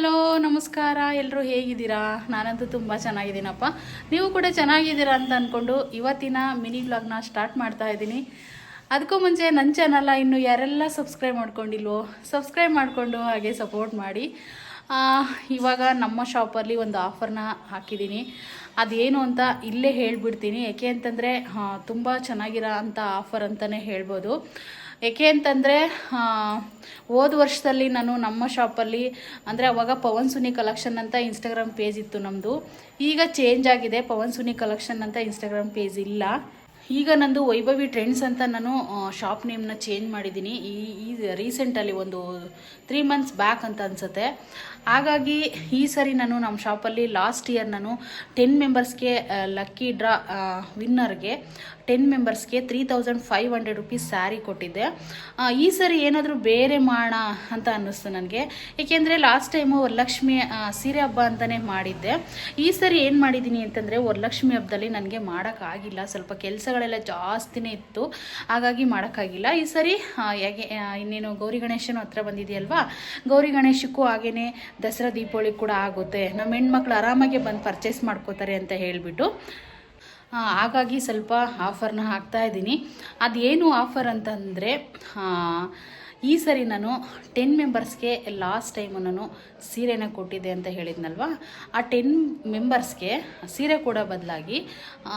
Hello, ನಮಸ್ಕಾರ. ಎಲ್ಲರೂ ಹೇಗಿದ್ದೀರಾ? ನಾನಂತೂ ತುಂಬ ಚೆನ್ನಾಗಿದ್ದೀನಪ್ಪ. ನೀವು ಕೂಡ ಚೆನ್ನಾಗಿದ್ದೀರಾ ಅಂತ ಅಂದ್ಕೊಂಡು ಇವತ್ತಿನ ಮಿನಿ ವ್ಲಾಗ್ನ ಸ್ಟಾರ್ಟ್ ಮಾಡ್ತಾ ಇದ್ದೀನಿ. ಅದಕ್ಕೂ ಮುಂಚೆ ನನ್ನ ಚಾನಲ್ಲ ಇನ್ನು ಯಾರೆಲ್ಲ ಸಬ್ಸ್ಕ್ರೈಬ್ ಮಾಡ್ಕೊಂಡಿಲ್ವೋ ಸಬ್ಸ್ಕ್ರೈಬ್ ಮಾಡಿಕೊಂಡು ಹಾಗೆ ಸಪೋರ್ಟ್ ಮಾಡಿ. ಇವಾಗ ನಮ್ಮ ಶಾಪಲ್ಲಿ ಒಂದು ಆಫರ್ನ ಹಾಕಿದ್ದೀನಿ. ಅದೇನು ಅಂತ ಇಲ್ಲೇ ಹೇಳ್ಬಿಡ್ತೀನಿ. ಯಾಕೆ ಅಂತಂದರೆ ತುಂಬ ಚೆನ್ನಾಗಿರೋ ಅಂಥ ಆಫರ್ ಅಂತಲೇ ಹೇಳ್ಬೋದು. ಏಕೆ ಅಂತಂದರೆ ಹೋದ ವರ್ಷದಲ್ಲಿ ನಾನು ನಮ್ಮ ಶಾಪಲ್ಲಿ, ಅಂದರೆ ಅವಾಗ ಪವನ್ ಸುನಿ ಕಲೆಕ್ಷನ್ ಅಂತ ಇನ್ಸ್ಟಾಗ್ರಾಮ್ ಪೇಜ್ ಇತ್ತು ನಮ್ಮದು ಈಗ ಚೇಂಜ್ ಆಗಿದೆ, ಪವನ್ ಸುನಿ ಕಲೆಕ್ಷನ್ ಅಂತ ಇನ್ಸ್ಟಾಗ್ರಾಮ್ ಪೇಜ್ ಇಲ್ಲ. ಈಗ ನಂದು ವೈಭವಿ ಟ್ರೆಂಡ್ಸ್ ಅಂತ ನಾನು ಶಾಪ್ ನೇಮ್ನ ಚೇಂಜ್ ಮಾಡಿದ್ದೀನಿ. ಈ ಈ ರೀಸೆಂಟಲ್ಲಿ ಒಂದು ತ್ರೀ ಮಂತ್ಸ್ ಬ್ಯಾಕ್ ಅಂತ ಅನಿಸುತ್ತೆ. ಹಾಗಾಗಿ ಈ ಸರಿ ನಾನು ನಮ್ಮ ಶಾಪಲ್ಲಿ ಲಾಸ್ಟ್ ಇಯರ್ ನಾನು ಟೆನ್ ಮೆಂಬರ್ಸ್ಗೆ ಲಕ್ಕಿ ಡ್ರಾ ವಿನ್ನರ್ಗೆ ten ಮೆಂಬರ್ಸ್ಗೆ three thousand five hundred rupees sari ಕೊಟ್ಟಿದ್ದೆ. ಈ ಸರಿ ಏನಾದರೂ ಬೇರೆ ಮಾಡೋಣ ಅಂತ ಅನ್ನಿಸ್ತು ನನಗೆ. ಏಕೆಂದರೆ ಲಾಸ್ಟ್ ಟೈಮು ವರಲಕ್ಷ್ಮಿ ಸೀರೆ ಹಬ್ಬ ಅಂತಲೇ ಮಾಡಿದ್ದೆ. ಈ ಸರಿ ಏನು ಮಾಡಿದ್ದೀನಿ ಅಂತಂದರೆ ವರಲಕ್ಷ್ಮಿ ಹಬ್ಬದಲ್ಲಿ ನನಗೆ ಮಾಡೋಕ್ಕಾಗಿಲ್ಲ. ಸ್ವಲ್ಪ ಕೆಲಸಗಳೆಲ್ಲ ಜಾಸ್ತಿನೇ ಇತ್ತು. ಹಾಗಾಗಿ ಮಾಡೋಕ್ಕಾಗಿಲ್ಲ. ಈ ಸರಿ ಯಾಕೆ ಇನ್ನೇನು ಗೌರಿ ಗಣೇಶನ ಹತ್ರ ಬಂದಿದೆಯಲ್ವಾ? ಗೌರಿ ಗಣೇಶಕ್ಕೂ ಹಾಗೇ ದಸರಾ ದೀಪಾವಳಿ ಕೂಡ ಆಗುತ್ತೆ. ನಮ್ಮ ಹೆಣ್ಮಕ್ಳು ಆರಾಮಾಗಿ ಬಂದು ಪರ್ಚೇಸ್ ಮಾಡ್ಕೋತಾರೆ ಅಂತ ಹೇಳಿಬಿಟ್ಟು. ಹಾಗಾಗಿ ಸ್ವಲ್ಪ ಆಫರ್ನ ಹಾಕ್ತಾ ಇದ್ದೀನಿ. ಅದೇನು ಆಫರ್ ಅಂತಂದರೆ ಈ ಸರಿ ನಾನು ಟೆನ್ ಮೆಂಬರ್ಸ್ಗೆ ಲಾಸ್ಟ್ ಟೈಮು ನಾನು ಸೀರೆನ ಕೊಟ್ಟಿದ್ದೆ ಅಂತ ಹೇಳಿದ್ನಲ್ವ? ಆ ಟೆನ್ ಮೆಂಬರ್ಸ್ಗೆ ಸೀರೆ ಕೂಡ ಬದಲಾಗಿ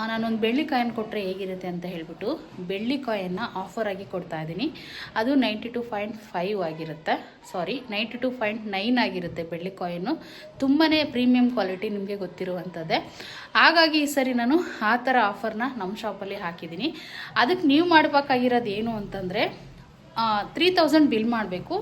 ನಾನೊಂದು ಬೆಳ್ಳಿ ಕಾಯಿನ್ ಕೊಟ್ಟರೆ ಹೇಗಿರುತ್ತೆ ಅಂತ ಹೇಳಿಬಿಟ್ಟು ಬೆಳ್ಳಿ ಕಾಯನ್ನು ಆಫರಾಗಿ ಕೊಡ್ತಾ ಇದ್ದೀನಿ. ಅದು ನೈಂಟಿ ಟು ಪಾಯಿಂಟ್ ಫೈವ್ ಆಗಿರುತ್ತೆ. Sorry ninety two point nine ಆಗಿರುತ್ತೆ ಬೆಳ್ಳಿ ಕಾಯನ್ನು ತುಂಬಾ ಪ್ರೀಮಿಯಂ ಕ್ವಾಲಿಟಿ ನಿಮಗೆ ಗೊತ್ತಿರುವಂಥದ್ದೇ. ಹಾಗಾಗಿ ಈ ಸರಿ ನಾನು ಆ ಥರ ಆಫರ್ನ ನಮ್ಮ ಶಾಪಲ್ಲಿ ಹಾಕಿದ್ದೀನಿ. ಅದಕ್ಕೆ ನೀವು ಮಾಡಬೇಕಾಗಿರೋದು ಏನು ಅಂತಂದರೆ ತ್ರೀ ತೌಸಂಡ್ ಬಿಲ್ ಮಾಡಬೇಕು.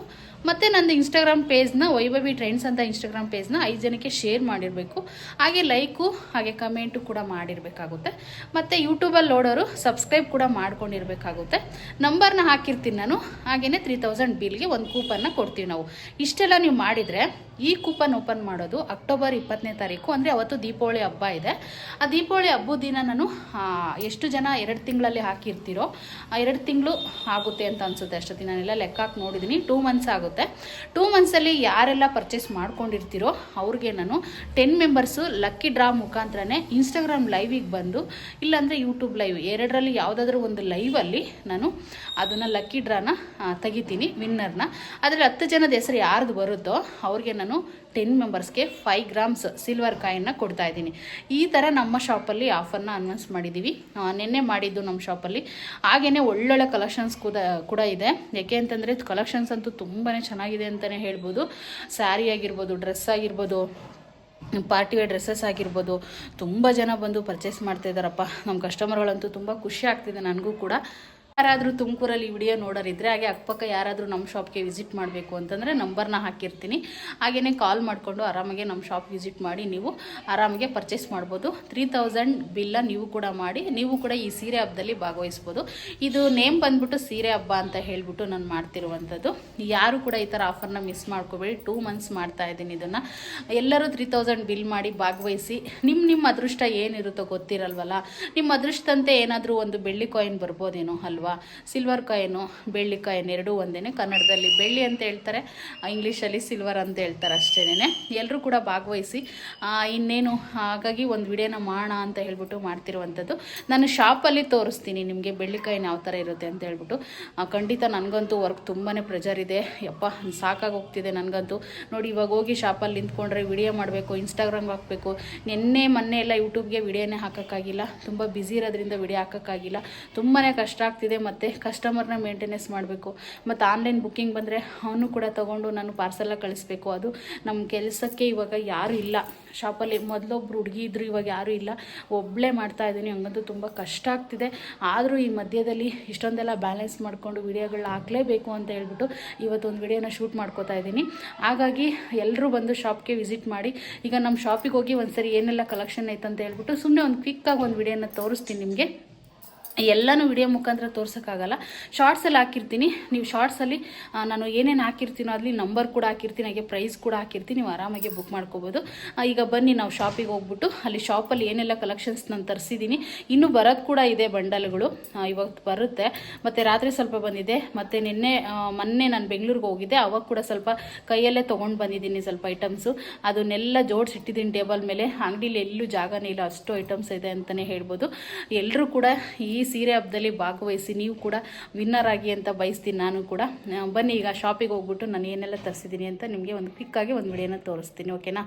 ಮತ್ತು ನಂದು ಇನ್ಸ್ಟಾಗ್ರಾಮ್ ಪೇಜ್ನ ವೈಭವಿ ಟ್ರೆಂಡ್ಸ್ ಅಂತ ಇನ್ಸ್ಟಾಗ್ರಾಮ್ ಪೇಜ್ನ ಐದು ಜನಕ್ಕೆ ಶೇರ್ ಮಾಡಿರಬೇಕು. ಹಾಗೆ ಲೈಕು ಹಾಗೆ ಕಮೆಂಟು ಕೂಡ ಮಾಡಿರಬೇಕಾಗುತ್ತೆ. ಮತ್ತು ಯೂಟ್ಯೂಬಲ್ಲಿ ನೋಡೋರು ಸಬ್ಸ್ಕ್ರೈಬ್ ಕೂಡ ಮಾಡ್ಕೊಂಡಿರಬೇಕಾಗುತ್ತೆ. ನಂಬರ್ನ ಹಾಕಿರ್ತೀನಿ ನಾನು. ಹಾಗೆಯೇ ತ್ರೀ ತೌಸಂಡ್ ಬಿಲ್ಗೆ ಒಂದು ಕೂಪನ್ನ ಕೊಡ್ತೀವಿ ನಾವು. ಇಷ್ಟೆಲ್ಲ ನೀವು ಮಾಡಿದರೆ, ಈ ಕೂಪನ್ ಓಪನ್ ಮಾಡೋದು ಅಕ್ಟೋಬರ್ ಇಪ್ಪತ್ತನೇ ತಾರೀಕು, ಅಂದರೆ ಅವತ್ತು ದೀಪಾವಳಿ ಹಬ್ಬ ಇದೆ. ಆ ದೀಪಾವಳಿ ಹಬ್ಬದ ದಿನ ನಾನು ಎಷ್ಟು ಜನ ಎರಡು ತಿಂಗಳಲ್ಲಿ ಹಾಕಿರ್ತೀರೋ ಎರಡು ತಿಂಗಳು ಆಗುತ್ತೆ ಅಂತ ಅನಿಸುತ್ತೆ. ಅಷ್ಟೊತ್ತಿಗೆ ನಾನೆಲ್ಲ ಲೆಕ್ಕ ಹಾಕಿ ನೋಡಿದ್ದೀನಿ ಟೂ ಮಂತ್ಸ್ ಆಗುತ್ತೆ. ಟೂ ಮಂತ್ಸಲ್ಲಿ ಯಾರೆಲ್ಲ ಪರ್ಚೇಸ್ ಮಾಡ್ಕೊಂಡಿರ್ತೀರೋ ಅವ್ರಿಗೆ ನಾನು ಟೆನ್ ಮೆಂಬರ್ಸು ಲಕ್ಕಿ ಡ್ರಾ ಮುಖಾಂತರನೇ ಇನ್ಸ್ಟಾಗ್ರಾಮ್ ಲೈವಿಗೆ ಬಂದು, ಇಲ್ಲಾಂದರೆ ಯೂಟ್ಯೂಬ್ ಲೈವ್ ಎರಡರಲ್ಲಿ ಯಾವುದಾದ್ರೂ ಒಂದು ಲೈವಲ್ಲಿ ನಾನು ಅದನ್ನು ಲಕ್ಕಿ ಡ್ರಾನ ತೆಗಿತೀನಿ ವಿನ್ನರ್ನ ಅದರಲ್ಲಿ ಹತ್ತು ಜನದ ಹೆಸರು ಯಾರ್ದು ಬರುತ್ತೋ ಅವ್ರಿಗೆ ನಾನು ಟೆನ್ ಮೆಂಬರ್ಸ್ಗೆ ಫೈವ್ ಗ್ರಾಮ್ಸ್ ಸಿಲ್ವರ್ ಕಾಯಿನ್ನ ಕೊಡ್ತಾ ಇದ್ದೀನಿ. ಈ ಥರ ನಮ್ಮ ಶಾಪಲ್ಲಿ ಆಫರ್ನ ಅನೌನ್ಸ್ ಮಾಡಿದ್ದೀವಿ ನಿನ್ನೆ ಮಾಡಿದ್ದು ನಮ್ಮ ಶಾಪಲ್ಲಿ ಹಾಗೆಯೇ ಒಳ್ಳೊಳ್ಳೆ ಕಲೆಕ್ಷನ್ಸ್ ಕೂಡ ಕೂಡ ಇದೆ. ಯಾಕೆ ಅಂತಂದರೆ ಕಲೆಕ್ಷನ್ಸ್ ಅಂತೂ ತುಂಬಾ ಚೆನ್ನಾಗಿದೆ ಅಂತಲೇ ಹೇಳ್ಬೋದು. ಸ್ಯಾರಿ ಆಗಿರ್ಬೋದು ಡ್ರೆಸ್ ಆಗಿರ್ಬೋದು ಪಾರ್ಟಿ ವೇರ್ ಡ್ರೆಸ್ಸಸ್ ಆಗಿರ್ಬೋದು. ತುಂಬ ಜನ ಬಂದು ಪರ್ಚೇಸ್ ಮಾಡ್ತಾ ಇದ್ದಾರಪ್ಪ. ನಮ್ಮ ಕಸ್ಟಮರ್ಗಳಂತೂ ತುಂಬ ಖುಷಿ ಆಗ್ತಿದೆ ನನಗೂ ಕೂಡ. ಯಾರಾದರೂ ತುಮಕೂರಲ್ಲಿ ವಿಡಿಯೋ ನೋಡೋರಿದ್ರೆ ಹಾಗೆ ಅಕ್ಕಪಕ್ಕ ಯಾರಾದರೂ ನಮ್ಮ ಶಾಪ್ಗೆ ವಿಸಿಟ್ ಮಾಡಬೇಕು ಅಂತಂದರೆ ನಂಬರ್ನ ಹಾಕಿರ್ತೀನಿ. ಹಾಗೆಯೇ ಕಾಲ್ ಮಾಡಿಕೊಂಡು ಆರಾಮಾಗೆ ನಮ್ಮ ಶಾಪ್ ವಿಸಿಟ್ ಮಾಡಿ ನೀವು ಆರಾಮಾಗೆ ಪರ್ಚೇಸ್ ಮಾಡ್ಬೋದು. ತ್ರೀ ತೌಸಂಡ್ ಬಿಲ್ಲ ನೀವು ಕೂಡ ಮಾಡಿ, ನೀವು ಕೂಡ ಈ ಸೀರೆ ಹಬ್ಬದಲ್ಲಿ ಭಾಗವಹಿಸ್ಬೋದು. ಇದು ನೇಮ್ ಬಂದ್ಬಿಟ್ಟು ಸೀರೆ ಹಬ್ಬ ಅಂತ ಹೇಳಿಬಿಟ್ಟು ನಾನು ಮಾಡ್ತಿರುವಂಥದ್ದು. ಯಾರು ಕೂಡ ಈ ಥರ ಆಫರ್ನ ಮಿಸ್ ಮಾಡ್ಕೋಬೇಡಿ. ಟೂ ಮಂತ್ಸ್ ಮಾಡ್ತಾ ಇದ್ದೀನಿ ಇದನ್ನು. ಎಲ್ಲರೂ ತ್ರೀ ತೌಸಂಡ್ ಬಿಲ್ ಮಾಡಿ ಭಾಗವಹಿಸಿ. ನಿಮ್ಮ ನಿಮ್ಮ ಅದೃಷ್ಟ ಏನಿರುತ್ತೋ ಗೊತ್ತಿರಲ್ವಲ್ಲ? ನಿಮ್ಮ ಅದೃಷ್ಟಂತೆ ಏನಾದರೂ ಒಂದು ಬೆಳ್ಳಿ ಕಾಯಿನ್ ಬರ್ಬೋದೇನೋ ಅಲ್ವಾ? ಸಿಲ್ವರ್ ಕಾಯಿನು ಬೆಳ್ಳಿ ಕಾಯಿನ್ ಎರಡೂ ಒಂದೇ ಕನ್ನಡದಲ್ಲಿ ಬೆಳ್ಳಿ ಅಂತ ಹೇಳ್ತಾರೆ. ಇಂಗ್ಲೀಷಲ್ಲಿ ಸಿಲ್ವರ್ ಅಂತ ಹೇಳ್ತಾರೆ ಅಷ್ಟೇನೆ ಎಲ್ಲರೂ ಕೂಡ ಭಾಗವಹಿಸಿ ಇನ್ನೇನು, ಹಾಗಾಗಿ ಒಂದು ವಿಡಿಯೋನ ಮಾಡೋಣ ಅಂತ ಹೇಳ್ಬಿಟ್ಟು ಮಾಡ್ತಿರುವಂಥದ್ದು. ನಾನು ಶಾಪಲ್ಲಿ ತೋರಿಸ್ತೀನಿ ನಿಮಗೆ ಬೆಳ್ಳಿ ಕಾಯಿನ ಯಾವ ಥರ ಇರುತ್ತೆ ಅಂತ ಹೇಳ್ಬಿಟ್ಟು. ಖಂಡಿತ ನನಗಂತೂ ವರ್ಕ್ ತುಂಬಾ ಪ್ರೆಜರ್ ಇದೆ. ಯಪ್ಪ ಸಾಕಾಗಿ ಹೋಗ್ತಿದೆ ನನಗಂತೂ. ನೋಡಿ, ಇವಾಗ ಹೋಗಿ ಶಾಪಲ್ಲಿ ನಿಂತ್ಕೊಂಡ್ರೆ ವಿಡಿಯೋ ಮಾಡಬೇಕು ಇನ್ಸ್ಟಾಗ್ರಾಮ್ಗೆ ಹಾಕಬೇಕು. ನಿನ್ನೆ, ಮೊನ್ನೆ ಎಲ್ಲ ಯೂಟ್ಯೂಬ್ಗೆ ವಿಡಿಯೋನೇ ಹಾಕೋಕ್ಕಾಗಿಲ್ಲ. ತುಂಬ ಬ್ಯುಸಿ ಇರೋದ್ರಿಂದ ವಿಡಿಯೋ ಹಾಕೋಕ್ಕಾಗಿಲ್ಲ. ತುಂಬಾ ಕಷ್ಟ ಆಗ್ತಿದೆ. ಮತ್ತು ಕಸ್ಟಮರ್ನ ಮೇಂಟೆನೆನ್ಸ್ ಮಾಡಬೇಕು. ಮತ್ತು ಆನ್ಲೈನ್ ಬುಕ್ಕಿಂಗ್ ಬಂದರೆ ಅವನು ಕೂಡ ತೊಗೊಂಡು ನಾನು ಪಾರ್ಸೆಲ್ಲ ಕಳಿಸ್ಬೇಕು. ಅದು ನಮ್ಮ ಕೆಲಸಕ್ಕೆ ಇವಾಗ ಯಾರೂ ಇಲ್ಲ. ಶಾಪಲ್ಲಿ ಮೊದಲೊಬ್ರು ಹುಡುಗಿ ಇದ್ದರು ಇವಾಗ ಯಾರೂ ಇಲ್ಲ. ಒಬ್ಬಳೇ ಮಾಡ್ತಾ ಇದ್ದೀನಿ. ಹಂಗಂತೂ ತುಂಬ ಕಷ್ಟ ಆಗ್ತಿದೆ. ಆದರೂ ಈ ಮಧ್ಯದಲ್ಲಿ ಇಷ್ಟೊಂದೆಲ್ಲ ಬ್ಯಾಲೆನ್ಸ್ ಮಾಡಿಕೊಂಡು ವಿಡಿಯೋಗಳನ್ನ ಹಾಕಲೇಬೇಕು ಅಂತ ಹೇಳ್ಬಿಟ್ಟು ಇವತ್ತೊಂದು ವಿಡಿಯೋನ ಶೂಟ್ ಮಾಡ್ಕೋತಾ ಇದ್ದೀನಿ. ಹಾಗಾಗಿ ಎಲ್ಲರೂ ಬಂದು ಶಾಪ್ಗೆ ವಿಸಿಟ್ ಮಾಡಿ, ಈಗ ನಮ್ಮ ಶಾಪಿಗೆ ಹೋಗಿ ಒಂದ್ಸರಿ ಏನೆಲ್ಲ ಕಲೆಕ್ಷನ್ ಐತೆ ಅಂತ ಹೇಳ್ಬಿಟ್ಟು ಸುಮ್ಮನೆ ಒಂದು ಕ್ವಿಕ್ಕಾಗಿ ಒಂದು ವಿಡಿಯೋನ ತೋರಿಸ್ತೀನಿ ನಿಮಗೆ. ಎಲ್ಲನೂ ವಿಡಿಯೋ ಮುಖಾಂತರ ತೋರ್ಸೋಕ್ಕಾಗಲ್ಲ. ಶಾರ್ಟ್ಸಲ್ಲಿ ಹಾಕಿರ್ತೀನಿ. ನೀವು ಶಾರ್ಟ್ಸಲ್ಲಿ ನಾನು ಏನೇನು ಹಾಕಿರ್ತೀನೋ ಅಲ್ಲಿ ನಂಬರ್ ಕೂಡ ಹಾಕಿರ್ತೀನಿ, ಹಾಗೆ ಪ್ರೈಸ್ ಕೂಡ ಹಾಕಿರ್ತೀನಿ. ನೀವು ಆರಾಮಾಗಿ ಬುಕ್ ಮಾಡ್ಕೋಬೋದು. ಈಗ ಬನ್ನಿ, ನಾವು ಶಾಪಿಗೆ ಹೋಗ್ಬಿಟ್ಟು ಅಲ್ಲಿ ಶಾಪಲ್ಲಿ ಏನೆಲ್ಲ ಕಲೆಕ್ಷನ್ಸ್ ನಾನು ತರಿಸಿದ್ದೀನಿ ಇನ್ನೂ ಬರೋದು ಕೂಡ ಇದೆ ಬಂಡಲ್ಗಳು. ಇವಾಗ ಬರುತ್ತೆ. ಮತ್ತು ರಾತ್ರಿ ಸ್ವಲ್ಪ ಬಂದಿದೆ. ಮತ್ತು ನಿನ್ನೆ ಮೊನ್ನೆ ನಾನು ಬೆಂಗಳೂರಿಗೆ ಹೋಗಿದ್ದೆ. ಅವಾಗ ಕೂಡ ಸ್ವಲ್ಪ ಕೈಯಲ್ಲೇ ತೊಗೊಂಡು ಬಂದಿದ್ದೀನಿ ಸ್ವಲ್ಪ ಐಟಮ್ಸು ಅದನ್ನೆಲ್ಲ ಜೋಡಿಸಿಟ್ಟಿದ್ದೀನಿ ಟೇಬಲ್ ಮೇಲೆ. ಅಂಗಡಿಲಿ ಎಲ್ಲೂ ಜಾಗನೇ ಇಲ್ಲ. ಅಷ್ಟು ಐಟಮ್ಸ್ ಇದೆ ಅಂತಲೇ ಹೇಳ್ಬೋದು. ಎಲ್ಲರೂ ಕೂಡ ಈ ಸೀರೆ ಹಬ್ಬದಲ್ಲಿ ಭಾಗವಹಿಸಿ ನೀವು ಕೂಡ ವಿನ್ನರ್ ಆಗಿ ಅಂತ ಬಯಸ್ತೀನಿ. ನಾನು ಕೂಡ ಬನ್ನಿ ಈಗ ಶಾಪಿಗೆ ಹೋಗ್ಬಿಟ್ಟು ನಾನು ಏನೆಲ್ಲ ತರಿಸಿದ್ದೀನಿ ಅಂತ ನಿಮಗೆ ಒಂದು ಕ್ವಿಕ್ಕಾಗಿ ಒಂದು ವಿಡಿಯೋನ ತೋರಿಸ್ತೀನಿ ಓಕೆನಾ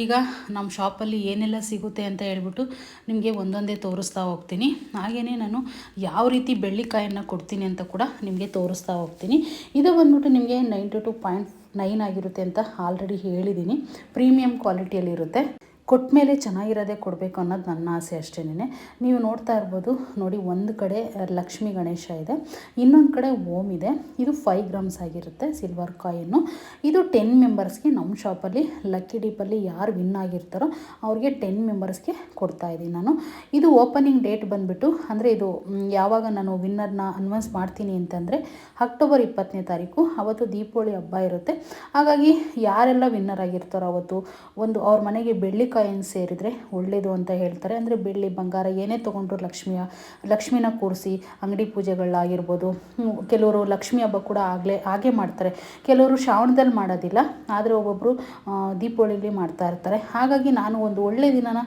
ಈಗ ನಮ್ಮ ಶಾಪಲ್ಲಿ ಏನೆಲ್ಲ ಸಿಗುತ್ತೆ ಅಂತ ಹೇಳ್ಬಿಟ್ಟು ನಿಮಗೆ ಒಂದೊಂದೇ ತೋರಿಸ್ತಾ ಹೋಗ್ತೀನಿ. ಹಾಗೆಯೇ ನಾನು ಯಾವ ರೀತಿ ಬೆಳ್ಳಿಕಾಯನ್ನು ಕೊಡ್ತೀನಿ ಅಂತ ಕೂಡ ನಿಮಗೆ ತೋರಿಸ್ತಾ ಹೋಗ್ತೀನಿ. ಇದು ಬಂದ್ಬಿಟ್ಟು ನಿಮಗೆ ನೈಂಟಿ ಟು ಪಾಯಿಂಟ್ ನೈನ್ ಆಗಿರುತ್ತೆ ಅಂತ ಆಲ್ರೆಡಿ ಹೇಳಿದ್ದೀನಿ. ಪ್ರೀಮಿಯಂ ಕ್ವಾಲಿಟಿಯಲ್ಲಿರುತ್ತೆ ಕೊಟ್ಟ ಮೇಲೆ ಚೆನ್ನಾಗಿರೋದೇ ಕೊಡಬೇಕು ಅನ್ನೋದು ನನ್ನ ಆಸೆ ಅಷ್ಟೇನೆ ನೀವು ನೋಡ್ತಾ ಇರ್ಬೋದು, ನೋಡಿ ಒಂದು ಕಡೆ ಲಕ್ಷ್ಮೀ ಗಣೇಶ ಇದೆ, ಇನ್ನೊಂದು ಕಡೆ ಓಮ್ ಇದೆ. ಇದು ಫೈವ್ ಗ್ರಾಮ್ಸ್ ಆಗಿರುತ್ತೆ ಸಿಲ್ವರ್ ಕಾಯಿನ್ನು ಇದು ಟೆನ್ ಮೆಂಬರ್ಸ್ಗೆ ನಮ್ಮ ಶಾಪಲ್ಲಿ ಲಕ್ಕಿ ಡೀಪಲ್ಲಿ ಯಾರು ವಿನ್ ಆಗಿರ್ತಾರೋ ಅವ್ರಿಗೆ ಟೆನ್ ಮೆಂಬರ್ಸ್ಗೆ ಕೊಡ್ತಾ ಇದ್ದೀನಿ ನಾನು. ಇದು ಓಪನಿಂಗ್ ಡೇಟ್ ಬಂದುಬಿಟ್ಟು, ಅಂದರೆ ಇದು ಯಾವಾಗ ನಾನು ವಿನ್ನರ್ನ ಅನ್ವಾನ್ಸ್ ಮಾಡ್ತೀನಿ ಅಂತಂದರೆ ಅಕ್ಟೋಬರ್ ಇಪ್ಪತ್ತನೇ ತಾರೀಕು, ಅವತ್ತು ದೀಪಾವಳಿ ಹಬ್ಬ ಇರುತ್ತೆ. ಹಾಗಾಗಿ ಯಾರೆಲ್ಲ ವಿನ್ನರ್ ಆಗಿರ್ತಾರೋ ಅವತ್ತು, ಒಂದು ಅವ್ರ ಮನೆಗೆ ಬೆಳ್ಳಿಕಾಯಿನ ಸೇರಿದರೆ ಒಳ್ಳೆಯದು ಅಂತ ಹೇಳ್ತಾರೆ. ಅಂದರೆ ಬೆಳ್ಳಿ, ಬಂಗಾರ ಏನೇ ತೊಗೊಂಡ್ರು ಲಕ್ಷ್ಮಿಯ ಲಕ್ಷ್ಮಿನ ಕೂರಿಸಿ ಅಂಗಡಿ ಪೂಜೆಗಳಾಗಿರ್ಬೋದು. ಕೆಲವರು ಲಕ್ಷ್ಮಿ ಹಬ್ಬ ಕೂಡ ಆಗಲೇ, ಹಾಗೆ ಮಾಡ್ತಾರೆ. ಕೆಲವರು ಶ್ರಾವಣದಲ್ಲಿ ಮಾಡೋದಿಲ್ಲ, ಆದರೆ ಒಬ್ಬೊಬ್ಬರು ದೀಪಾವಳಿಲಿ ಮಾಡ್ತಾ ಇರ್ತಾರೆ. ಹಾಗಾಗಿ ನಾನು ಒಂದು ಒಳ್ಳೆಯ ದಿನನ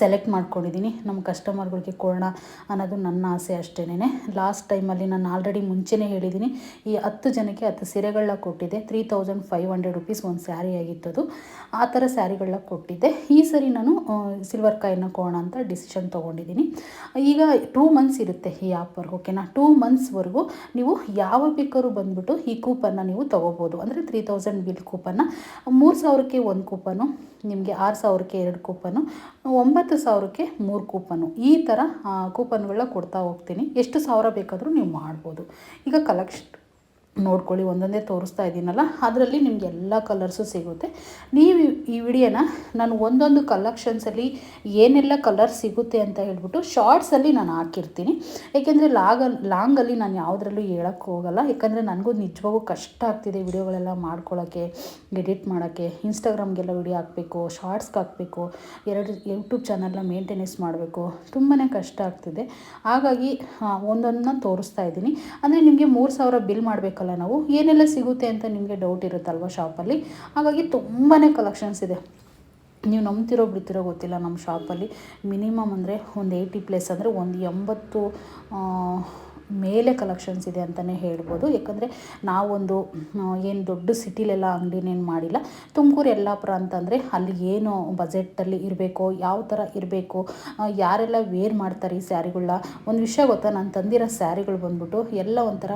ಸೆಲೆಕ್ಟ್ ಮಾಡ್ಕೊಂಡಿದ್ದೀನಿ. ನಮ್ಮ ಕಸ್ಟಮರ್ಗಳಿಗೆ ಕೊಡೋಣ ಅನ್ನೋದು ನನ್ನ ಆಸೆ ಅಷ್ಟೇನೆ ಲಾಸ್ಟ್ ಟೈಮಲ್ಲಿ ನಾನು ಆಲ್ರೆಡಿ ಮುಂಚೆನೇ ಹೇಳಿದ್ದೀನಿ, ಈ ಹತ್ತು ಜನಕ್ಕೆ ಹತ್ತು ಸೀರೆಗಳನ್ನ ಕೊಟ್ಟಿದ್ದೆ. Three thousand five hundred rupees ಒಂದು ಸ್ಯಾರಿ ಆಗಿತ್ತದು. ಆ ಥರ ಸ್ಯಾರಿಗಳನ್ನ ಕೊಟ್ಟಿದ್ದೆ. ಈ ಸರಿ ನಾನು ಸಿಲ್ವರ್ ಕಾಯಿನ ಕೊಡೋಣ ಅಂತ ಡಿಸಿಷನ್ ತೊಗೊಂಡಿದ್ದೀನಿ. ಈಗ ಟೂ ಮಂತ್ಸ್ ಇರುತ್ತೆ ಈ ಆಫರ್ ಓಕೆನಾ ಟೂ ಮಂತ್ಸ್ವರೆಗೂ ನೀವು ಯಾವ ಬೇಕಾದ್ರೂ ಬಂದುಬಿಟ್ಟು ಈ ಕೂಪನ್ನ ನೀವು ತೊಗೋಬೋದು. ಅಂದರೆ ತ್ರೀ ತೌಸಂಡ್ ಬಿಲ್ ಕೂಪನ್ನ ಮೂರು ಸಾವಿರಕ್ಕೆ ಒಂದು ಕೂಪನು ನಿಮಗೆ ಆರು ಸಾವಿರಕ್ಕೆ ಎರಡು ಕೂಪನು ಒಂಬತ್ತು ಸಾವಿರಕ್ಕೆ ಮೂರು ಕೂಪನು. ಈ ಥರ ಕೂಪನ್ಗಳನ್ನ ಕೊಡ್ತಾ ಹೋಗ್ತೀನಿ. ಎಷ್ಟು ಸಾವಿರ ಬೇಕಾದರೂ ನೀವು ಮಾಡ್ಬೋದು. ಈಗ ಕಲೆಕ್ಷನ್ ನೋಡ್ಕೊಳ್ಳಿ, ಒಂದೊಂದೇ ತೋರಿಸ್ತಾ ಇದ್ದೀನಲ್ಲ? ಅದರಲ್ಲಿ ನಿಮಗೆ ಎಲ್ಲ ಕಲರ್ಸು ಸಿಗುತ್ತೆ. ನೀವು ಈ ವಿಡಿಯೋನ ನಾನು ಒಂದೊಂದು ಕಲೆಕ್ಷನ್ಸಲ್ಲಿ ಏನೆಲ್ಲ ಕಲರ್ ಸಿಗುತ್ತೆ ಅಂತ ಹೇಳ್ಬಿಟ್ಟು ಶಾರ್ಟ್ಸಲ್ಲಿ ನಾನು ಹಾಕಿರ್ತೀನಿ. ಏಕೆಂದರೆ ಲಾಗ ಲಾಂಗಲ್ಲಿ ನಾನು ಯಾವುದರಲ್ಲೂ ಹೇಳೋಕ್ಕೆ ಹೋಗಲ್ಲ. ಯಾಕಂದರೆ ನನಗೂ ನಿಜವಾಗೂ ಕಷ್ಟ ಆಗ್ತಿದೆ ವಿಡಿಯೋಗಳೆಲ್ಲ ಮಾಡ್ಕೊಳ್ಳೋಕ್ಕೆ ಎಡಿಟ್ ಮಾಡೋಕ್ಕೆ. ಇನ್ಸ್ಟಾಗ್ರಾಮ್ಗೆಲ್ಲ ವಿಡಿಯೋ ಹಾಕಬೇಕು ಶಾರ್ಟ್ಸ್ಗೆ ಹಾಕಬೇಕು. ಎರಡು ಯೂಟ್ಯೂಬ್ ಚಾನಲ್ನ ಮೇಂಟೆನೆನ್ಸ್ ಮಾಡಬೇಕು. ತುಂಬಾ ಕಷ್ಟ ಆಗ್ತಿದೆ. ಹಾಗಾಗಿ ಒಂದೊಂದನ್ನ ತೋರಿಸ್ತಾ ಇದ್ದೀನಿ. ಅಂದರೆ ನಿಮಗೆ ಮೂರು ಸಾವಿರ ಬಿಲ್ ಮಾಡಬೇಕಲ್ಲ ನಾವು ಏನೆಲ್ಲ ಸಿಗುತ್ತೆ ಅಂತ ನಿಮಗೆ ಡೌಟ್ ಇರುತ್ತಲ್ವ ಶಾಪಲ್ಲಿ ಹಾಗಾಗಿ ತುಂಬಾ ಕಲೆಕ್ಷನ್ಸ್ ಇದೆ. ನೀವು ನಂಬ್ತಿರೋ ಬಿಡ್ತಿರೋ ಗೊತ್ತಿಲ್ಲ ನಮ್ಮ ಶಾಪಲ್ಲಿ ಮಿನಿಮಮ್ ಅಂದರೆ ಒಂದು ಏಯ್ಟಿ ಪ್ಲೇಸ್ ಅಂದರೆ ಒಂದು ಎಂಬತ್ತು ಮೇಲೆ ಕಲೆಕ್ಷನ್ಸ್ ಇದೆ ಅಂತಲೇ ಹೇಳ್ಬೋದು. ಯಾಕಂದರೆ ನಾವೊಂದು ಏನು ದೊಡ್ಡ ಸಿಟಿಲೆಲ್ಲ ಅಂಗಡಿನೇನು ಮಾಡಿಲ್ಲ. ತುಮಕೂರು ಯಲ್ಲಾಪುರ ಅಂತಂದರೆ ಅಲ್ಲಿ ಏನು ಬಜೆಟಲ್ಲಿ ಇರಬೇಕು ಯಾವ ಥರ ಇರಬೇಕು ಯಾರೆಲ್ಲ ವೇರ್ ಮಾಡ್ತಾರೆ ಈ ಸ್ಯಾರಿಗಳನ್ನ ಒಂದು ವಿಷಯ ಗೊತ್ತಾ? ನಾನು ತಂದಿರೋ ಸ್ಯಾರಿಗಳು ಬಂದ್ಬಿಟ್ಟು ಎಲ್ಲ ಒಂಥರ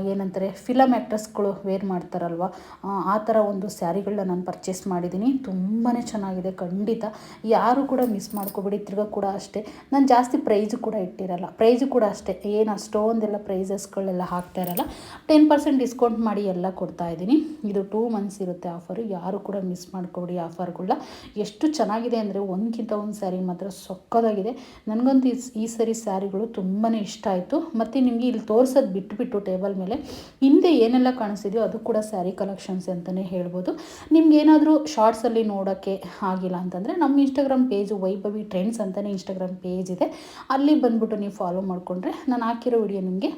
ಏನಂತಾರೆ ಫಿಲಮ್ ಆ್ಯಕ್ಟ್ರೆಸ್ಗಳು ವೇರ್ ಮಾಡ್ತಾರಲ್ವ? ಆ, ಥರ ಒಂದು ಸ್ಯಾರಿಗಳನ್ನ ನಾನು ಪರ್ಚೇಸ್ ಮಾಡಿದ್ದೀನಿ ತುಂಬಾ ಚೆನ್ನಾಗಿದೆ ಖಂಡಿತ. ಯಾರು ಕೂಡ ಮಿಸ್ ಮಾಡ್ಕೊಬೇಡಿ ತಿರ್ಗ ಕೂಡ ಅಷ್ಟೇ. ನಾನು ಜಾಸ್ತಿ ಪ್ರೈಸು ಕೂಡ ಇಟ್ಟಿರಲ್ಲ. ಪ್ರೈಸು ಕೂಡ ಅಷ್ಟೇ. ಏನು ಅಷ್ಟೊಂದೆಲ್ಲ ಪ್ರೈಸಸ್ಗಳೆಲ್ಲ ಹಾಕ್ತಾ ಇರಲ್ಲ. ಟೆನ್ ಪರ್ಸೆಂಟ್ ಡಿಸ್ಕೌಂಟ್ ಮಾಡಿ ಎಲ್ಲ ಕೊಡ್ತಾ ಇದ್ದೀನಿ. ಇದು ಟೂ ಮಂತ್ಸ್ ಇರುತ್ತೆ ಆಫರು ಯಾರು ಕೂಡ ಮಿಸ್ ಮಾಡ್ಕೊಬೇಡಿ ಆಫರ್ಗಳನ್ನ ಎಷ್ಟು ಚೆನ್ನಾಗಿದೆ ಅಂದರೆ ಒಂದಕ್ಕಿಂತ ಒಂದು ಸ್ಯಾರಿ ಮಾತ್ರ ಸೊಕ್ಕದಾಗಿದೆ. ನನಗಂತೂ ಈ- ಈ ಸರಿ ಸ್ಯಾರಿಗಳು ತುಂಬಾ ಇಷ್ಟ ಆಯಿತು. ಮತ್ತು ನಿಮಗೆ ಇಲ್ಲಿ ತೋರಿಸೋದು ಬಿಟ್ಟುಬಿಟ್ಟು ಟೇಬಲ್ ಮೇಲೆ ಹಿಂದೆ ಏನೆಲ್ಲ ಕಾಣಿಸಿದೆಯೋ ಅದು ಕೂಡ ಸ್ಯಾರಿ ಕಲೆಕ್ಷನ್ಸ್ ಅಂತಲೇ ಹೇಳ್ಬೋದು. ನಿಮ್ಗೆ ಏನಾದರೂ ಶಾರ್ಟ್ಸಲ್ಲಿ ನೋಡೋಕ್ಕೆ ಆಗಿಲ್ಲ ಅಂತಂದರೆ ನಮ್ಮ ಇನ್ಸ್ಟಾಗ್ರಾಮ್ ಪೇಜು ವೈಭವಿ ಟ್ರೆಂಡ್ಸ್ ಅಂತಲೇ ಇನ್ಸ್ಟಾಗ್ರಾಮ್ ಪೇಜ್ ಇದೆ. ಅಲ್ಲಿ ಬಂದ್ಬಿಟ್ಟು ನೀವು ಫಾಲೋ ಮಾಡಿಕೊಂಡ್ರೆ ನಾನು ಹಾಕಿರೋ ವಿಡಿಯೋ ನಿಮಗೆ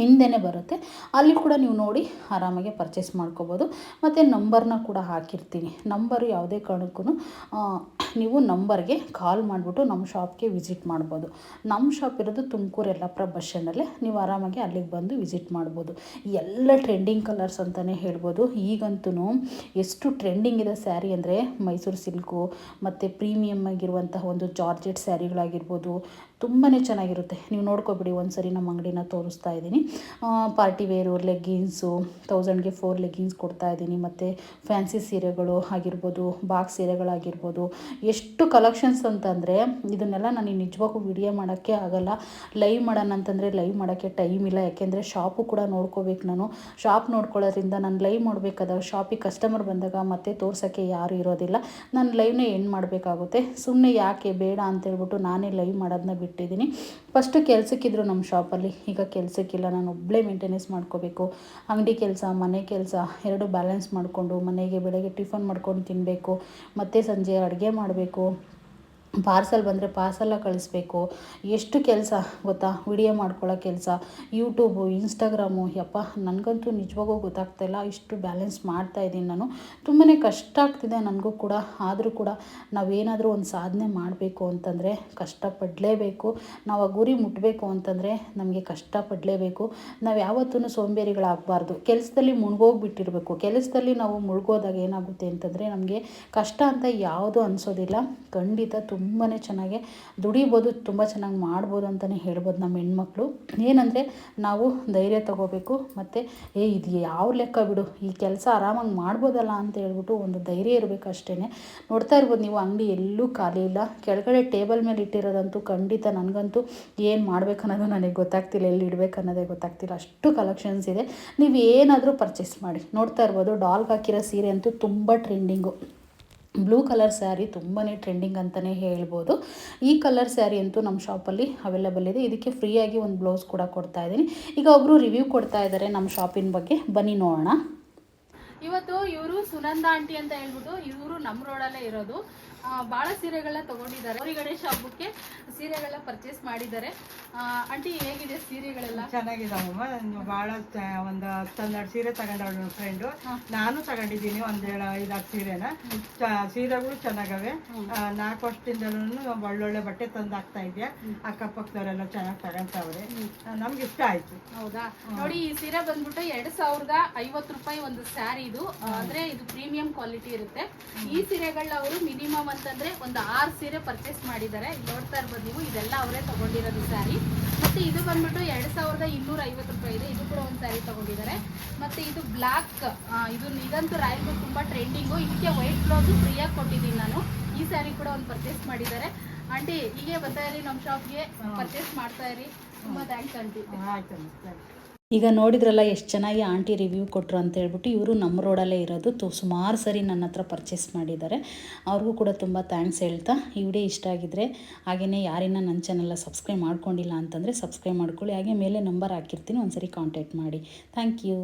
ಹಿಂದೆನೇ ಬರುತ್ತೆ. ಅಲ್ಲಿ ಕೂಡ ನೀವು ನೋಡಿ ಆರಾಮಾಗಿ ಪರ್ಚೇಸ್ ಮಾಡ್ಕೋಬೋದು. ಮತ್ತು ನಂಬರ್ನ ಕೂಡ ಹಾಕಿರ್ತೀನಿ. ನಂಬರು ಯಾವುದೇ ಕಾರಣಕ್ಕೂ ನೀವು ನಂಬರ್ಗೆ ಕಾಲ್ ಮಾಡಿಬಿಟ್ಟು ನಮ್ಮ ಶಾಪ್ಗೆ ವಿಸಿಟ್ ಮಾಡ್ಬೋದು. ನಮ್ಮ ಶಾಪ್ ಇರೋದು ತುಮಕೂರು ಯಲ್ಲಾಪುರ ಬಸ್ ಸ್ಟ್ಯಾಂಡಲ್ಲೇ ನೀವು ಆರಾಮಾಗಿ ಅಲ್ಲಿಗೆ ಬಂದು ವಿಸಿಟ್ ಮಾಡ್ಬೋದು. ಎಲ್ಲ ಟ್ರೆಂಡಿಂಗ್ ಕಲರ್ಸ್ ಅಂತಲೇ ಹೇಳ್ಬೋದು. ಈಗಂತೂ ಎಷ್ಟು ಟ್ರೆಂಡಿಂಗ್ ಇದೆ ಸ್ಯಾರಿ ಅಂದರೆ ಮೈಸೂರು ಸಿಲ್ಕು ಮತ್ತು ಪ್ರೀಮಿಯಮ್ ಆಗಿರುವಂತಹ ಒಂದು ಜಾರ್ಜೆಟ್ ಸ್ಯಾರಿಗಳಾಗಿರ್ಬೋದು ತುಂಬಾ ಚೆನ್ನಾಗಿರುತ್ತೆ. ನೀವು ನೋಡ್ಕೊಬಿಡಿ ಒಂದು ಸರಿ ನಮ್ಮ ಅಂಗಡಿನ ತೋರಿಸ್ತಾ ಇದ್ದೀನಿ. ಪಾರ್ಟಿ ವೇರು ಲೆಗ್ಗಿನ್ಸು ತೌಸಂಡ್ಗೆ ಫೋರ್ ಲೆಗ್ಗಿನ್ಸ್ ಕೊಡ್ತಾ ಇದ್ದೀನಿ. ಮತ್ತು ಫ್ಯಾನ್ಸಿ ಸೀರೆಗಳು ಆಗಿರ್ಬೋದು ಬಾಕ್ಸ್ ಸೀರೆಗಳಾಗಿರ್ಬೋದು. ಎಷ್ಟು ಕಲೆಕ್ಷನ್ಸ್ ಅಂತಂದರೆ, ಇದನ್ನೆಲ್ಲ ನಾನು ನಿಜವಾಗೂ ವಿಡಿಯೋ ಮಾಡೋಕ್ಕೆ ಆಗಲ್ಲ. ಲೈವ್ ಮಾಡೋಣ ಅಂತಂದರೆ ಲೈವ್ ಮಾಡೋಕ್ಕೆ ಟೈಮ್ ಇಲ್ಲ. ಯಾಕೆಂದರೆ ಶಾಪು ಕೂಡ ನೋಡ್ಕೋಬೇಕು ನಾನು. ಶಾಪ್ ನೋಡ್ಕೊಳ್ಳೋದ್ರಿಂದ ನಾನು ಲೈವ್ ಮಾಡಬೇಕಾದಾಗ ಶಾಪಿಗೆ ಕಸ್ಟಮರ್ ಬಂದಾಗ ಮತ್ತೆ ತೋರ್ಸೋಕ್ಕೆ ಯಾರು ಇರೋದಿಲ್ಲ. ನಾನು ಲೈವ್ನೇ ಎಂಡ್ ಮಾಡಬೇಕಾಗುತ್ತೆ. ಸುಮ್ಮನೆ ಯಾಕೆ, ಬೇಡ ಅಂತೇಳ್ಬಿಟ್ಟು ನಾನೇ ಲೈವ್ ಮಾಡೋದನ್ನ ಮಾಡಿಬಿಟ್ಟಿದ್ದೀನಿ ಫಸ್ಟು ಕೆಲಸಕ್ಕಿದ್ರು ನಮ್ಮ ಶಾಪಲ್ಲಿ ಈಗ ಕೆಲಸಕ್ಕಿಲ್ಲ. ನಾನು ಒಬ್ಬಳೇ ಮೇಂಟೆನೆನ್ಸ್ ಮಾಡ್ಕೋಬೇಕು. ಅಂಗಡಿ ಕೆಲಸ, ಮನೆ ಕೆಲಸ ಎರಡು ಬ್ಯಾಲೆನ್ಸ್ ಮಾಡಿಕೊಂಡು ಮನೆಗೆ ಬೆಳಗ್ಗೆ ಟಿಫನ್ ಮಾಡ್ಕೊಂಡು ತಿನ್ನಬೇಕು ಮತ್ತು ಸಂಜೆ ಅಡುಗೆ ಮಾಡಬೇಕು. ಪಾರ್ಸಲ್ ಬಂದರೆ ಪಾರ್ಸಲ್ಲ ಕಳಿಸ್ಬೇಕು. ಎಷ್ಟು ಕೆಲಸ ಗೊತ್ತಾ? ವಿಡಿಯೋ ಮಾಡ್ಕೊಳ್ಳೋ ಕೆಲಸ. ಯೂಟ್ಯೂಬು ಇನ್ಸ್ಟಾಗ್ರಾಮು ಯಪ್ಪ, ನನಗಂತೂ ನಿಜವಾಗೂ ಗೊತ್ತಾಗ್ತಾಯಿಲ್ಲ ಇಷ್ಟು ಬ್ಯಾಲೆನ್ಸ್ ಮಾಡ್ತಾಯಿದ್ದೀನಿ ನಾನು. ತುಂಬಾ ಕಷ್ಟ ಆಗ್ತಿದೆ ನನಗೂ ಕೂಡ. ಆದರೂ ಕೂಡ ನಾವೇನಾದರೂ ಒಂದು ಸಾಧನೆ ಮಾಡಬೇಕು ಅಂತಂದರೆ ಕಷ್ಟಪಡಲೇಬೇಕು. ನಾವು ಆ ಗುರಿ ಮುಟ್ಟಬೇಕು ಅಂತಂದರೆ ನಮಗೆ ಕಷ್ಟಪಡಲೇಬೇಕು. ನಾವು ಯಾವತ್ತೂ ಸೋಂಬೇರಿಗಳಾಗಬಾರ್ದು. ಕೆಲಸದಲ್ಲಿ ಮುಳುಗೋಗ್ಬಿಟ್ಟಿರಬೇಕು ಕೆಲಸದಲ್ಲಿ ನಾವು ಮುಳುಗೋದಾಗ ಏನಾಗುತ್ತೆ ಅಂತಂದರೆ ನಮಗೆ ಕಷ್ಟ ಅಂತ ಯಾವುದೂ ಅನಿಸೋದಿಲ್ಲ. ಖಂಡಿತ ತುಂಬಾ ಚೆನ್ನಾಗಿ ದುಡಿಬೋದು, ತುಂಬ ಚೆನ್ನಾಗಿ ಮಾಡ್ಬೋದು ಅಂತಲೇ ಹೇಳ್ಬೋದು ನಮ್ಮ ಹೆಣ್ಮಕ್ಳು. ಏನಂದರೆ ನಾವು ಧೈರ್ಯ ತಗೋಬೇಕು ಮತ್ತು, ಏ, ಇದು ಯಾವ ಲೆಕ್ಕ ಬಿಡು, ಈ ಕೆಲಸ ಆರಾಮಾಗಿ ಮಾಡ್ಬೋದಲ್ಲ ಅಂತ ಹೇಳ್ಬಿಟ್ಟು ಒಂದು ಧೈರ್ಯ ಇರಬೇಕು ಅಷ್ಟೇ ನೋಡ್ತಾ ಇರ್ಬೋದು ನೀವು ಅಂಗಡಿ ಎಲ್ಲೂ ಖಾಲಿ ಇಲ್ಲ. ಕೆಳಗಡೆ ಟೇಬಲ್ ಮೇಲೆ ಇಟ್ಟಿರೋದಂತೂ ಖಂಡಿತ ನನಗಂತೂ ಏನು ಮಾಡಬೇಕು ಅನ್ನೋದು ನನಗೆ ಗೊತ್ತಾಗ್ತಿಲ್ಲ, ಎಲ್ಲಿ ಇಡಬೇಕು ಅನ್ನೋದೇ ಗೊತ್ತಾಗ್ತಿಲ್ಲ. ಅಷ್ಟು ಕಲೆಕ್ಷನ್ಸ್ ಇದೆ. ನೀವು ಏನಾದರೂ ಪರ್ಚೇಸ್ ಮಾಡಿ. ನೋಡ್ತಾ ಇರ್ಬೋದು, ಡಾಲ್ಗೆ ಹಾಕಿರೋ ಸೀರೆ ಅಂತೂ ತುಂಬ ಟ್ರೆಂಡಿಂಗು ಬ್ಲೂ ಕಲರ್ ಸ್ಯಾರಿ ತುಂಬಾ ಟ್ರೆಂಡಿಂಗ್ ಅಂತಲೇ ಹೇಳ್ಬೋದು. ಈ ಕಲರ್ ಸ್ಯಾರಿ ಅಂತೂ ನಮ್ಮ ಶಾಪಲ್ಲಿ ಅವೈಲೇಬಲ್ ಇದೆ. ಇದಕ್ಕೆ ಫ್ರೀಯಾಗಿ ಒಂದು ಬ್ಲೌಸ್ ಕೂಡ ಕೊಡ್ತಾ ಇದ್ದೀನಿ. ಈಗ ಒಬ್ಬರು ರಿವ್ಯೂ ಕೊಡ್ತಾ ಇದ್ದಾರೆ ನಮ್ಮ ಶಾಪಿನ ಬಗ್ಗೆ. ಬನ್ನಿ ನೋಡೋಣ. ಇವತ್ತು ಇವರು ಸುನಂದ ಆಂಟಿ ಅಂತ ಹೇಳ್ಬಿಟ್ಟು ಇವರು ನಮ್ಮ ರೋಡಲ್ಲೇ ಇರೋದು. ಭಾಳ ಸೀರೆಗಳನ್ನ ತಗೊಂಡಿದ್ದಾರೆ. ಗೌರಿ ಗಣೇಶ ಹಬ್ಬಕ್ಕೆ ಸೀರೆಗಳನ್ನ ಪರ್ಚೇಸ್ ಮಾಡಿದ್ದಾರೆ. ಆ, ಆಂಟಿ ಹೇಗಿದೆ ಸೀರೆಗಳೆಲ್ಲ? ಚೆನ್ನಾಗಿದಾವಮ್ಮ ನಾನು ಭಾಳ ಒಂದು ಹತ್ತನ್ನೆರಡು ಸೀರೆ ತಗೊಂಡವಳು ಫ್ರೆಂಡ್ ಫ್ರೆಂಡು ನಾನು ತಗೊಂಡಿದ್ದೀನಿ ಒಂದೇಳು ಐದಾರು ಸೀರೆನ. ಸೀರೆಗಳು ಚೆನ್ನಾಗವೆ. ನಾಲ್ಕು ವರ್ಷದಿಂದಲೂ ಒಳ್ಳೊಳ್ಳೆ ಬಟ್ಟೆ ತಂದು ಹಾಕ್ತಾ ಇದೆಯಾ ಅಕ್ಕಪಕ್ಕದವರೆಲ್ಲ ಚೆನ್ನಾಗಿ ತಗೊಂತಾವ್ರೆ. ನಮ್ಗೆ ಇಷ್ಟ ಆಯ್ತು. ಹೌದಾ? ನೋಡಿ ಈ ಸೀರೆ ಬಂದ್ಬಿಟ್ಟು ಎರಡ್ ಸಾವಿರದ ಐವತ್ತು ರೂಪಾಯಿ ಒಂದು ಸ್ಯಾರಿ ಇದು. ಅಂದ್ರೆ ಇದು ಪ್ರೀಮಿಯಂ ಕ್ವಾಲಿಟಿ ಇರುತ್ತೆ. ಈ ಸೀರೆಗಳನ್ನ ಅವರು ಮಿನಿಮಮ್ ಅಂತಂದ್ರೆ ಒಂದು ಆರು ಸೀರೆ ಪರ್ಚೇಸ್ ಮಾಡಿದ್ದಾರೆ. ನೋಡ್ತಾ ಇರ್ಬೋದು ನೀವು ಇದೆಲ್ಲ ಅವರೇ ತಗೊಂಡಿರೋದು ಸ್ಯಾರಿ ಮತ್ತೆ ಇದು ಬಂದ್ಬಿಟ್ಟು ಎರಡ್ ಸಾವಿರದ ಇನ್ನೂರ ಐವತ್ತು ರೂಪಾಯಿ ಇದೆ. ಇದು ಕೂಡ ಒಂದು ಸ್ಯಾರಿ ತಗೊಂಡಿದ್ದಾರೆ. ಮತ್ತೆ ಇದು ಬ್ಲಾಕ್ ಇದು ಇದಂತೂ ರಾಯಲ್ಗೂ ತುಂಬಾ ಟ್ರೆಂಡಿಂಗು ಇದಕ್ಕೆ ವೈಟ್ ಬ್ಲೌಸು ಫ್ರೀಯಾಗಿ ಕೊಟ್ಟಿದ್ದೀನಿ ನಾನು. ಈ ಸ್ಯಾರಿ ಕೂಡ ಒಂದು ಪರ್ಚೇಸ್ ಮಾಡಿದ್ದಾರೆ. ಆಂಟಿ ಹೀಗೆ ಬರ್ತಾ ಇರಿ ನಮ್ಮ ಶಾಪ್ಗೆ ಪರ್ಚೇಸ್ ಮಾಡ್ತಾ ಇರಿ. ತುಂಬಾ ಥ್ಯಾಂಕ್ಸ್ ಆಂಟಿ ಈಗ ನೋಡಿದ್ರಲ್ಲ ಎಷ್ಟು ಚೆನ್ನಾಗಿ ಆಂಟಿ ರಿವ್ಯೂ ಕೊಟ್ಟರು ಅಂತ ಹೇಳ್ಬಿಟ್ಟು ಇವರು ನಮ್ಮ ರೋಡಲ್ಲೇ ಇರೋದು. ತು ಸುಮಾರು ಸರಿ ನನ್ನ ಹತ್ರ ಪರ್ಚೇಸ್ ಮಾಡಿದ್ದಾರೆ. ಅವ್ರಿಗೂ ಕೂಡ ತುಂಬ ಥ್ಯಾಂಕ್ಸ್ ಹೇಳ್ತಾ, ಈ ವಿಡಿಯೋ ಇಷ್ಟ ಆಗಿದ್ದರೆ ಹಾಗೆಯೇ ಯಾರಿನ ನನ್ನ ಚಾನೆಲ್ಲ ಸಬ್ಸ್ಕ್ರೈಬ್ ಮಾಡ್ಕೊಂಡಿಲ್ಲ ಅಂತಂದರೆ ಸಬ್ಸ್ಕ್ರೈಬ್ ಮಾಡ್ಕೊಳ್ಳಿ, ಹಾಗೆ ಮೇಲೆ ನಂಬರ್ ಹಾಕಿರ್ತೀನಿ, ಒಂದ್ಸರಿ ಕಾಂಟ್ಯಾಕ್ಟ್ ಮಾಡಿ. Thank you.